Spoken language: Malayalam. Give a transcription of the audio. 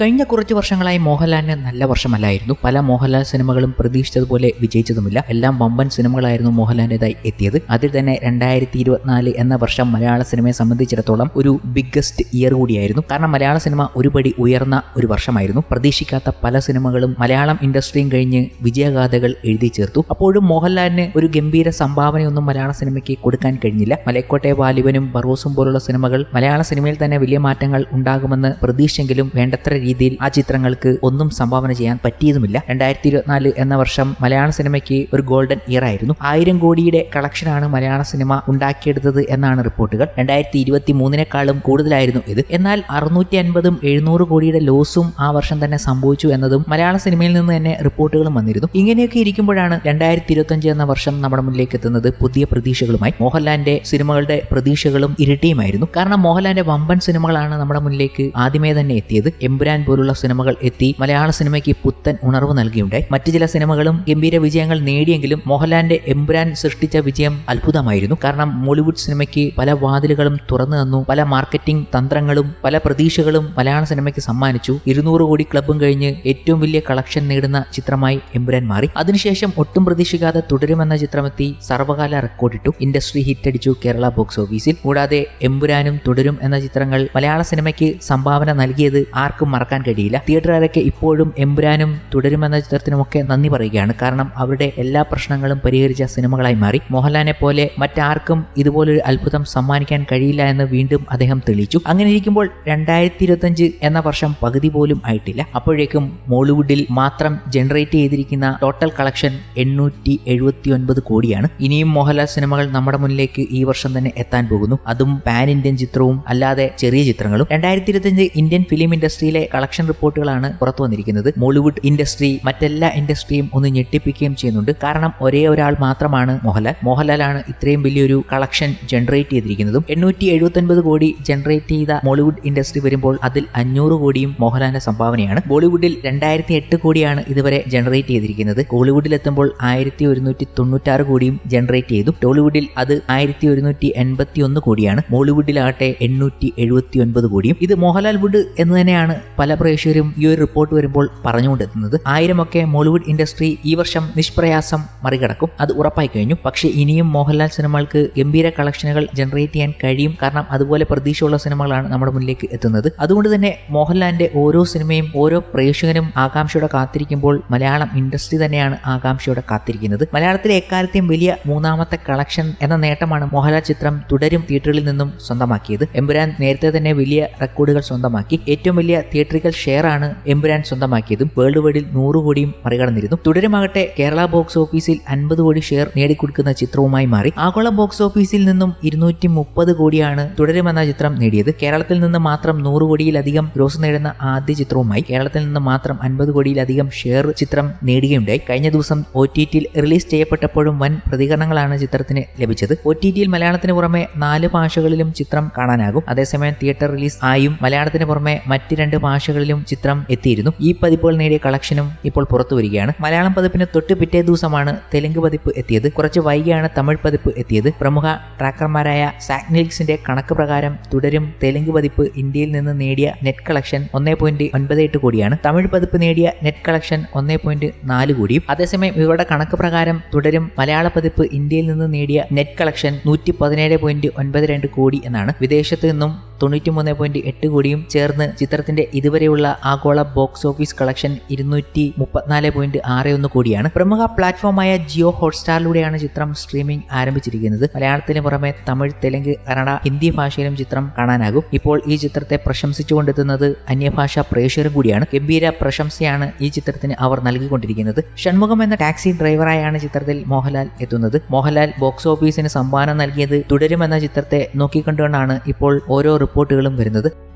കഴിഞ്ഞ കുറച്ച് വർഷങ്ങളായി മോഹൻലാലിന് നല്ല വർഷമല്ലായിരുന്നു. പല മോഹൻലാൽ സിനിമകളും പ്രതീക്ഷിച്ചതുപോലെ വിജയിച്ചതുമില്ല. എല്ലാം വമ്പൻ സിനിമകളായിരുന്നു മോഹൻലാലിന്റെതായി എത്തിയത്. അതിൽ തന്നെ രണ്ടായിരത്തി ഇരുപത്തിനാല് എന്ന വർഷം മലയാള സിനിമയെ സംബന്ധിച്ചിടത്തോളം ഒരു ബിഗ്ഗസ്റ്റ് ഇയർ കൂടിയായിരുന്നു. കാരണം മലയാള സിനിമ ഒരുപടി ഉയർന്ന ഒരു വർഷമായിരുന്നു. പ്രതീക്ഷിക്കാത്ത പല സിനിമകളും മലയാളം ഇൻഡസ്ട്രിയും കഴിഞ്ഞ് വിജയഗാഥകൾ എഴുതി ചേർത്തു. അപ്പോഴും മോഹൻലാലിന് ഒരു ഗംഭീര സംഭാവനയൊന്നും മലയാള സിനിമയ്ക്ക് കൊടുക്കാൻ കഴിഞ്ഞില്ല. മലക്കോട്ടെ വാലിബനും ബറോസും പോലുള്ള സിനിമകൾ മലയാള സിനിമയിൽ തന്നെ വലിയ മാറ്റങ്ങൾ ഉണ്ടാകുമെന്ന് പ്രതീക്ഷയെങ്കിലും വേണ്ടത്ര രീതിയിൽ ആ ചിത്രങ്ങൾക്ക് ഒന്നും സംഭാവന ചെയ്യാൻ പറ്റിയതുമില്ല. രണ്ടായിരത്തി ഇരുപത്തിനാല് എന്ന വർഷം മലയാള സിനിമയ്ക്ക് ഒരു ഗോൾഡൻ ഇയർ ആയിരുന്നു. ആയിരം കോടിയുടെ കളക്ഷനാണ് മലയാള സിനിമ ഉണ്ടാക്കിയെടുത്തത് എന്നാണ് റിപ്പോർട്ടുകൾ. രണ്ടായിരത്തി ഇരുപത്തി മൂന്നിനേക്കാളും കൂടുതലായിരുന്നു ഇത്. എന്നാൽ അറുന്നൂറ്റി അൻപതും എഴുന്നൂറ് കോടിയുടെ ലോസും ആ വർഷം തന്നെ സംഭവിച്ചു എന്നതും മലയാള സിനിമയിൽ നിന്ന് തന്നെ റിപ്പോർട്ടുകളും വന്നിരുന്നു. ഇങ്ങനെയൊക്കെ ഇരിക്കുമ്പോഴാണ് രണ്ടായിരത്തി ഇരുപത്തഞ്ച് എന്ന വർഷം നമ്മുടെ മുന്നിലേക്ക് എത്തുന്നത് പുതിയ പ്രതീക്ഷകളുമായി. മോഹൻലാലിന്റെ സിനിമകളുടെ പ്രതീക്ഷകളും ഇരട്ടിയുമായിരുന്നു. കാരണം മോഹൻലാലിന്റെ വമ്പൻ സിനിമകളാണ് നമ്മുടെ മുന്നിലേക്ക് ആദ്യമേ തന്നെ എത്തിയത്. എമ്പുരാൻ പോലുള്ള സിനിമകൾ എത്തി മലയാള സിനിമയ്ക്ക് പുത്തൻ ഉണർവ് നൽകിയുണ്ട്. മറ്റു ചില സിനിമകളും ഗംഭീര വിജയങ്ങൾ നേടിയെങ്കിലും മോഹൻലാലിന്റെ എംബ്രാൻ സൃഷ്ടിച്ച വിജയം അത്ഭുതമായിരുന്നു. കാരണം മോളിവുഡ് സിനിമയ്ക്ക് പല വാതിലുകളും തുറന്നു തന്നു പല മാർക്കറ്റിംഗ് തന്ത്രങ്ങളും പല പ്രതീക്ഷകളും മലയാള സിനിമയ്ക്ക് സമ്മാനിച്ചു. ഇരുന്നൂറ് കോടി ക്ലബും കഴിഞ്ഞ് ഏറ്റവും വലിയ കളക്ഷൻ നേടുന്ന ചിത്രമായി എംബ്രാൻ മാറി. അതിനുശേഷം ഒട്ടും പ്രതീക്ഷിക്കാതെ തുടരുമെന്ന ചിത്രമെത്തി സർവകാല റെക്കോർഡിട്ടു. ഇൻഡസ്ട്രി ഹിറ്റടിച്ചു കേരള ബോക്സ് ഓഫീസിൽ. കൂടാതെ എംബുരാനും തുടരും എന്ന ചിത്രങ്ങൾ മലയാള സിനിമയ്ക്ക് സംഭാവന നൽകിയത് ആർക്കും മറക്കാൻ കഴിയില്ല. തിയേറ്ററുകാരൊക്കെ ഇപ്പോഴും എമ്പുരാനും തുടരുമെന്ന ചിത്രത്തിനുമൊക്കെ നന്ദി പറയുകയാണ്. കാരണം അവരുടെ എല്ലാ പ്രശ്നങ്ങളും പരിഹരിച്ച സിനിമകളായി മാറി. മോഹൻലാലിനെ പോലെ മറ്റാർക്കും ഇതുപോലൊരു അത്ഭുതം സമ്മാനിക്കാൻ കഴിയില്ല എന്ന് വീണ്ടും അദ്ദേഹം തെളിയിച്ചു. അങ്ങനെ ഇരിക്കുമ്പോൾ രണ്ടായിരത്തി ഇരുപത്തഞ്ച് എന്ന വർഷം പകുതി പോലും ആയിട്ടില്ല. അപ്പോഴേക്കും മോളിവുഡിൽ മാത്രം ജനറേറ്റ് ചെയ്തിരിക്കുന്ന ടോട്ടൽ കളക്ഷൻ എണ്ണൂറ്റി എഴുപത്തി ഒൻപത് കോടിയാണ്. ഇനിയും മോഹൻലാൽ സിനിമകൾ നമ്മുടെ മുന്നിലേക്ക് ഈ വർഷം തന്നെ എത്താൻ പോകുന്നു. അതും പാൻ ഇന്ത്യൻ ചിത്രവും അല്ലാതെ ചെറിയ ചിത്രങ്ങളും. രണ്ടായിരത്തി ഇരുപത്തിയഞ്ച് ഇന്ത്യൻ ഫിലിം ഇൻഡസ്ട്രിയിലെ കളക്ഷൻ റിപ്പോർട്ടുകളാണ് പുറത്തു വന്നിരിക്കുന്നത്. മോളിവുഡ് ഇൻഡസ്ട്രി മറ്റെല്ലാ ഇൻഡസ്ട്രിയും ഒന്ന് ഞെട്ടിപ്പിക്കുകയും ചെയ്യുന്നുണ്ട്. കാരണം ഒരേ ഒരാൾ മാത്രമാണ് മോഹൻലാൽ. മോഹൻലാലാണ് ഇത്രയും വലിയൊരു കളക്ഷൻ ജനറേറ്റ് ചെയ്തിരിക്കുന്നതും. എണ്ണൂറ്റി എഴുപത്തൊൻപത് കോടി ജനറേറ്റ് ചെയ്ത മോളിവുഡ് ഇൻഡസ്ട്രി വരുമ്പോൾ അതിൽ അഞ്ഞൂറ് കോടിയും മോഹൻലാലിന്റെ സംഭാവനയാണ്. ബോളിവുഡിൽ രണ്ടായിരത്തി എട്ട് കോടിയാണ് ഇതുവരെ ജനറേറ്റ് ചെയ്തിരിക്കുന്നത്. ഹോളിവുഡിൽ എത്തുമ്പോൾ ആയിരത്തി ഒരുന്നൂറ്റി തൊണ്ണൂറ്റാറ് കോടിയും ജനറേറ്റ് ചെയ്തു. ടോളിവുഡിൽ അത് ആയിരത്തി ഒരുന്നൂറ്റി എൺപത്തി ഒന്ന് കോടിയാണ്. മോളിവുഡിലാകട്ടെ എണ്ണൂറ്റി എഴുപത്തി ഒൻപത് കോടിയും. ഇത് മോഹൻലാൽ വുഡ് എന്ന് തന്നെയാണ് പല പ്രേക്ഷകരും ഈ ഒരു റിപ്പോർട്ട് വരുമ്പോൾ പറഞ്ഞുകൊണ്ടെത്തുന്നത് ആയിരമൊക്കെ മോളിവുഡ് ഇൻഡസ്ട്രി ഈ വർഷം നിഷ്പ്രയാസം മറികടക്കും. അത് ഉറപ്പായി കഴിഞ്ഞു. പക്ഷേ ഇനിയും മോഹൻലാൽ സിനിമകൾക്ക് ഗംഭീര കളക്ഷനുകൾ ജനറേറ്റ് ചെയ്യാൻ കഴിയും. കാരണം അതുപോലെ പ്രതീക്ഷയുള്ള സിനിമകളാണ് നമ്മുടെ മുന്നിലേക്ക് എത്തുന്നത്. അതുകൊണ്ട് തന്നെ മോഹൻലാലിന്റെ ഓരോ സിനിമയും ഓരോ പ്രേക്ഷകനും ആകാംക്ഷയോടെ കാത്തിരിക്കുമ്പോൾ മലയാളം ഇൻഡസ്ട്രി തന്നെയാണ് ആകാംക്ഷയോടെ കാത്തിരിക്കുന്നത്. മലയാളത്തിലെ എക്കാലത്തെയും വലിയ മൂന്നാമത്തെ കളക്ഷൻ എന്ന നേട്ടമാണ് മോഹൻലാൽ ചിത്രം തുടരും തിയേറ്ററിൽ നിന്നും സ്വന്തമാക്കിയത്. എമ്പുരാൻ നേരത്തെ തന്നെ വലിയ റെക്കോർഡുകൾ സ്വന്തമാക്കി. ഏറ്റവും വലിയ തിയേറ്ററിക്കൽ ഷെയറാണ് എമ്പുരാൻ സ്വന്തമാക്കിയതും വേൾഡ് വൈഡിൽ നൂറ് കോടിയും മറികടന്നിരുന്നു. തുടരുമാകട്ടെ കേരള ബോക്സ് ഓഫീസിൽ അൻപത് കോടി ഷെയർ നേടിക്കൊടുക്കുന്ന ചിത്രവുമായി മാറി. ആഗോള ബോക്സ് ഓഫീസിൽ നിന്നും ഇരുന്നൂറ്റി മുപ്പത് കോടിയാണ് തുടരുമെന്ന ചിത്രം നേടിയത്. കേരളത്തിൽ നിന്ന് മാത്രം നൂറ് കോടിയിലധികം ഗ്രോസ് നേടുന്ന ആദ്യ ചിത്രവുമായി കേരളത്തിൽ നിന്ന് മാത്രം അൻപത് കോടിയിലധികം ഷെയർ ചിത്രം നേടുകയുണ്ടായി. കഴിഞ്ഞ ദിവസം ഒ ടി ടിയിൽ റിലീസ് ചെയ്യപ്പെട്ടപ്പോഴും വൻ പ്രതികരണങ്ങളാണ് ചിത്രത്തിന് ലഭിച്ചത്. ഒ ടി ടിയിൽ മലയാളത്തിന് പുറമെ നാല് ഭാഷകളിലും ചിത്രം കാണാനാകും. അതേസമയം തിയേറ്റർ റിലീസ് ആയും മലയാളത്തിന് പുറമെ മറ്റ് രണ്ട് ഭാഷകളിലും ചിത്രം എത്തിയിരുന്നു. ഈ പതിപ്പുകൾ നേടിയ കളക്ഷനും ഇപ്പോൾ പുറത്തു വരികയാണ്. മലയാളം പതിപ്പിന് തൊട്ട് പിറ്റേ ദിവസമാണ് തെലുങ്ക് പതിപ്പ് എത്തിയത്. കുറച്ച് വൈകിയാണ് തമിഴ് പതിപ്പ് എത്തിയത്. പ്രമുഖ ട്രാക്കർമാരായ സാക്നിൽസിന്റെ കണക്ക് പ്രകാരം തുടരും തെലുങ്ക് പതിപ്പ് ഇന്ത്യയിൽ നിന്ന് നേടിയ നെറ്റ് കളക്ഷൻ ഒന്നേ പോയിന്റ് ഒൻപത് എട്ട് കോടിയാണ്. തമിഴ് പതിപ്പ് നേടിയ നെറ്റ് കളക്ഷൻ ഒന്നേ പോയിന്റ് നാല് കോടിയും. അതേസമയം ഇവരുടെ കണക്ക് പ്രകാരം തുടരും മലയാള പതിപ്പ് ഇന്ത്യയിൽ നിന്ന് നേടിയ നെറ്റ് കളക്ഷൻ നൂറ്റി പതിനേഴ് പോയിന്റ് ഒൻപത് രണ്ട് കോടി എന്നാണ്. വിദേശത്ത് നിന്നും തൊണ്ണൂറ്റി മൂന്ന് പോയിന്റ് എട്ട് കോടിയും ചേർന്ന് ചിത്രത്തിന്റെ ഇതുവരെയുള്ള ആഗോള ബോക്സ് ഓഫീസ് കളക്ഷൻ ഇരുന്നൂറ്റി മുപ്പത്തിനാല് പോയിന്റ് ആറ് ഒന്ന് കോടിയാണ്. പ്രമുഖ പ്ലാറ്റ്ഫോമായ ജിയോ ഹോട്ട്സ്റ്റാറിലൂടെയാണ് ചിത്രം സ്ട്രീമിംഗ് ആരംഭിച്ചിരിക്കുന്നത്. മലയാളത്തിന് പുറമെ തമിഴ് തെലുങ്ക് കന്നഡ ഹിന്ദി ഭാഷയിലും ചിത്രം കാണാനാകും. ഇപ്പോൾ ഈ ചിത്രത്തെ പ്രശംസിച്ചുകൊണ്ടെത്തുന്നത് അന്യഭാഷാ പ്രേക്ഷകരും കൂടിയാണ്. ഗംഭീര പ്രശംസയാണ് ഈ ചിത്രത്തിന് അവർ നൽകിക്കൊണ്ടിരിക്കുന്നത്. ഷൺമുഖം എന്ന ടാക്സി ഡ്രൈവറായാണ് ചിത്രത്തിൽ മോഹൻലാൽ എത്തുന്നത്. മോഹൻലാൽ ബോക്സ് ഓഫീസിന് സംഭാവന നൽകിയത് തുടരുമെന്ന ചിത്രത്തെ നോക്കിക്കൊണ്ടുകൊണ്ടാണ് ഇപ്പോൾ ഓരോ റിപ്പോർട്ടുകളും വരുന്നത്.